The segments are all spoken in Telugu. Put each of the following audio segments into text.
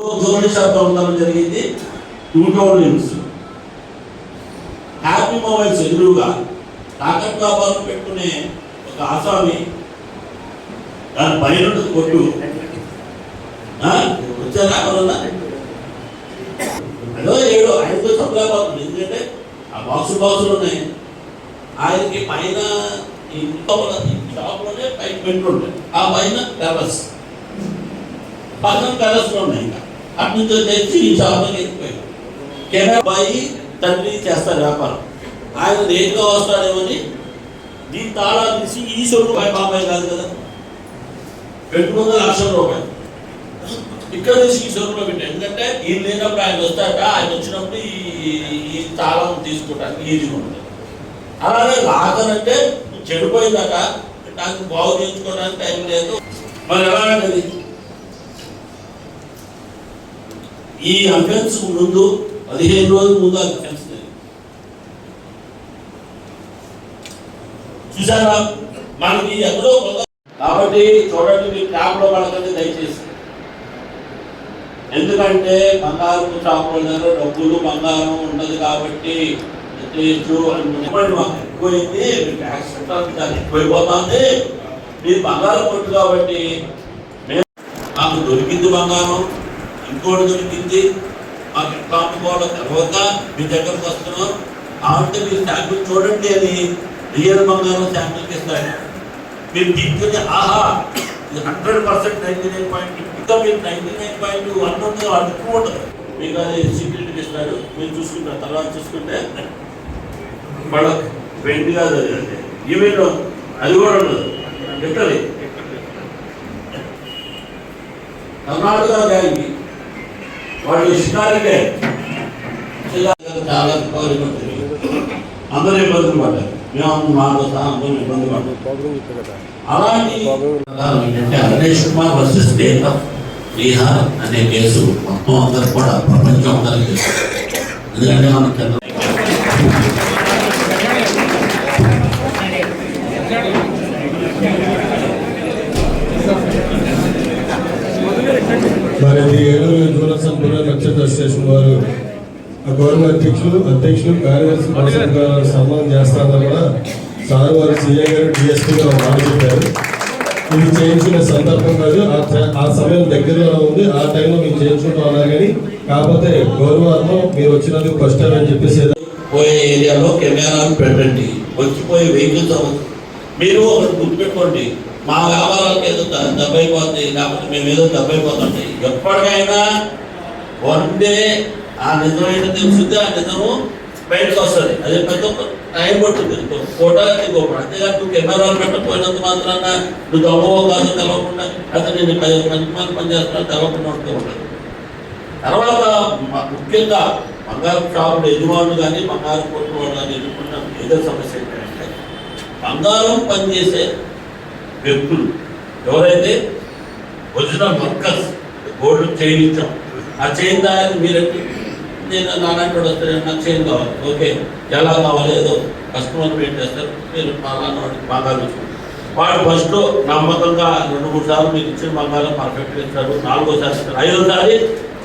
ధోరణి శాతం ఉండడం జరిగింది. Two limits. హ్యాపీ మొబైల్స్ ఎదురుగా తాకట్ వ్యాపారం పెట్టుకునే ఒక ఆసామి దాని పైన కొట్టు. వచ్చారా ఎవరన్నా? అదో ఏడు ఆయనతో చెప్పలేకపోతుంది ఎందుకంటే ఆ బాక్స్ బాక్సులు ఉన్నాయి. ఆయనకి పైన ఈ షాప్లోనే పైన పెట్టుంటాయి ఆ పైన టెరస్ పక్కన టెరస్లో ఉన్నాయి ఇంకా. అటు తెచ్చి ఈ షాప్లోకి ఎత్తిపోయాడు కెమెరా బాయి తండ్రి చేస్తారు వ్యాపారం. ఆయన రేట్గా వస్తాడేమని దీని తాళా తీసి ఈ సొమ్ము బాబాయ్ కాదు కదా. పెట్టుకున్న లక్షల రూపాయలు. ఇక్కడ నుంచి ఈ సొమ్ములో పెట్టాడు ఎందుకంటే ఈయన లేనప్పుడు ఆయన వస్తాక ఆయన వచ్చినప్పుడు ఈ ఈ తాళం తీసుకుంటానికి ఈజీగా ఉంటుంది అలాగే లాకర్ అంటే చెడిపోయిందాక నాకు బాగు చేయించుకోవడానికి టైం లేదు. మరి ఎలా ఈ అఫెన్స్ ముందు పదిహేను రోజుల ముందు అఫెన్స్ చూసారా మనకి ఎక్కడో కాబట్టి చూడండి మీరు ట్యాబ్లో పడకండి దయచేసి. ఎందుకంటే బంగారం షాపులలో డబ్బులు బంగారం ఉండదు కాబట్టి ఎక్కువైంది ట్యాక్స్ ఎక్కువైపోతుంది. మీరు బంగారం కొట్టు కాబట్టి మాకు దొరికింది బంగారం. ఇంకోటి దొరికింది మాకు ఎట్లా అమ్ముకోవాలో తర్వాత మీ దగ్గరకు వస్తున్నాం. కాబట్టి మీరు శాంపిల్ చూడండి అని రియల్ బంగారం శాంపిల్కి ఇస్తాడు మీరు తీసుకుని ఆహా ఇది hundred percent ninety nine point ఇంకా మీరు నైన్టీ నైన్ పాయింట్ వన్ ఉంటుంది వాళ్ళు ఎక్కువ ఉంటుంది. మీకు అది ఇస్తాడు. మీరు చూసుకుంటారు తర్వాత చూసుకుంటే మళ్ళీ వెండి కాదు అది అంటే. ఈవెన్ అది కూడా ఉండదు. ఇటలీ కర్ణాటక వాళ్ళు షికారికే చాలా కోరిక. అందరూ ఇబ్బందులు పడ్డారు. మేము మాతో సహా అందరూ ఇబ్బంది పడ్డారు అలాంటి ఏంటంటే Arnesh Kumar versus state of Bihar అనే కేసు మొత్తం అందరికి కూడా ప్రపంచం అందరికి తెలుసు. ఎందుకంటే మనం కింద మరి ఏలూరు దూరసంపుర నక్షత్ర స్టేషన్ వారు ఆ గౌరవ అధ్యక్షులు అధ్యక్షులు కార్యదర్శి పరిషత్ సన్మానం చేస్తారని కూడా సార్ వారు సీఏ గారు డిఎస్పీ గారు మాట చెప్పారు. ఇది చేయించిన సందర్భం కాదు. ఆ ఆ సమయం దగ్గరలో ఉంది? ఆ టైంలో మేము చేయించుకుంటాం అన్నారు కానీ కాకపోతే గౌరవార్థం మీరు వచ్చినందుకు ఫస్ట్ టైం అని చెప్పేసి ఏదో పోయే ఏరియాలో కెమెరాలు పెట్టండి. వచ్చిపోయే వెహికల్స్ అవ్వదు. మీరు ఒకటి గుర్తుపెట్టుకోండి. మా వ్యాపారాలకు ఏదో ద- దెబ్బైపోతుంది లేకపోతే మేము ఏదో దెబ్బైపోతుంది ఎప్పటికైనా వన్ డే ఆ నిజమైన తెలుసుద్ది? ఆ నిజము బయటకు వస్తుంది. అదే పెద్ద టైం పడుతుంది ఫోటో తీసుకోకూడదు అంతేకాదు నువ్వు కెమెరాలు పెట్టకపోయినంత మాత్రాన నువ్వు దొంగవో కాదు తెలవకుండా అతను నేను పది మంది మంది పని చేస్తున్నాను తెలవకుండా ఉంటూ ఉండదు తర్వాత ముఖ్యంగా బంగారు షాపుల యజమానులు కానీ బంగారు కొట్టిన వాళ్ళు కానీ ఎదుర్కొన్న ఏదో సమస్య ఏంటంటే బంగారం పనిచేసే వ్యక్తులు ఎవరైతే ఒరిజినల్ వర్కర్స్ గోల్డ్ చేయించాం ఆ చైన్ దాని మీరంటే నేను నాన్నటి వస్తే నాకు చైన్ కావాలి. ఓకే. ఎలా కావాలి? కస్టమర్ వెయిట్ చేస్తారు. మీరు పలానా వాడికి వాడు ఫస్ట్ నమ్మకంగా రెండు మూడు సార్లు మీకు ఇచ్చిన బంగారం పర్ఫెక్ట్గా ఇస్తాడు. నాలుగోసారి ఇస్తాడు. ఐదోసారి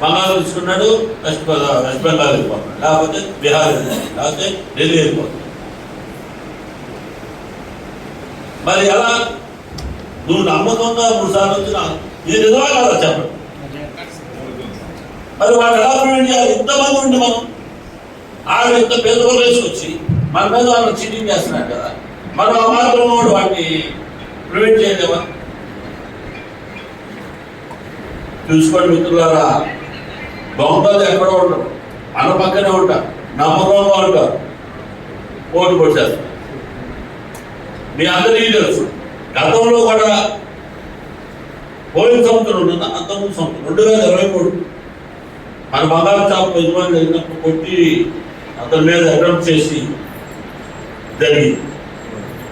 బంగారం తీసుకున్నాడు వెస్ట్ బెంగాల్ వెస్ట్ బెంగాల్ వెళ్ళిపోతాడు లేకపోతే బీహార్ వెళ్ళిపోతాడు లేకపోతే ఢిల్లీ వెళ్ళిపోతాడు మరి ఎలా? నువ్వు నమ్మకంగా మూడు సార్లు వచ్చిన ఇది నిజమా కాదా చెప్పండి మరి వాళ్ళు ఎలా ప్రివెంట్ చేయాలి ఇంతమంది ఉండి మనం? ఆవిడ ఇంత పెద్ద వేసుకొచ్చి మన మీద వాళ్ళు చీటింగ్ చేస్తున్నారు కదా. మనం ఆ మాత్రం వాడు వాటిని ప్రివెంట్ చేయలేమా చూసుకోండి మిత్రులారా దొంగలు ఎక్కడో ఉంటారు మన పక్కనే ఉంటారు నమ్మకంగా ఉంటారు ఓటు కొట్టేస్తారు మీ అందరికీ తెలుసు. గతంలో కూడా పోయిన సంవత్సరం ఉంటుంది అంతకుముందు సంవత్సరం రెండు వేల ఇరవై మూడు మన బంగారు షాప్ యజమాని జరిగినప్పుడు కొట్టి అతని మీద అటెంప్ట్ చేసి జరిగింది.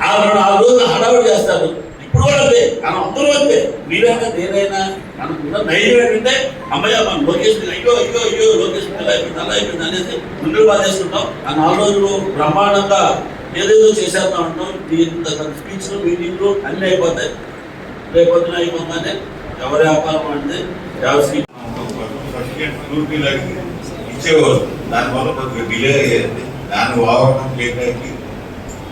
ఆ రోజు నాలుగు రోజులు చేస్తారు. ఇప్పుడు కూడా అంతే. మనం అందరూ అంతే. మీరైనా నేనైనా మనకున్న ధైర్యం ఏంటంటే అమ్మయ్య మన లోకేష్ అయ్యో అయ్యో అయ్యో లోకేష్ అలా అయిపోయింది అలా అయిపోయింది అనేసి ముందు బాధేస్తుంటాం ఆ నాలుగు రోజులు బ్రహ్మాండంగా ఏదేదో చేసేద్దాం అంటాం. ఇంత స్పీచ్లు మీటింగ్లు అన్నీ అయిపోతాయి. రేపొద్దున అయిపోతానే ఎవరి వ్యాపారం అంటే ఎవరి ఇన్వెస్టిగేషన్ స్కూటీలకి ఇచ్చేవారు. దానివల్ల కొద్దిగా డిలే అయ్యింది. దాన్ని ఓవర్కమ్ చేయడానికి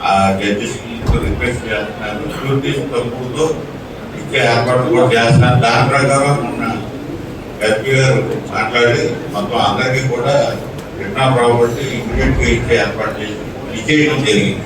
ఆ జడ్జెస్ రిక్వెస్ట్ చేస్తున్నాను స్కూటీస్ తప్పుతో ఇచ్చే ఏర్పాటు కూడా చేస్తున్నాను దాని ప్రకారం మొన్న ఎస్పీ గారు మాట్లాడి మొత్తం అందరికీ కూడా రిటర్న్ ప్రాపర్టీ ఇమీడియట్గా ఇచ్చే ఏర్పాటు చేసి ఇచ్చేయడం జరిగింది.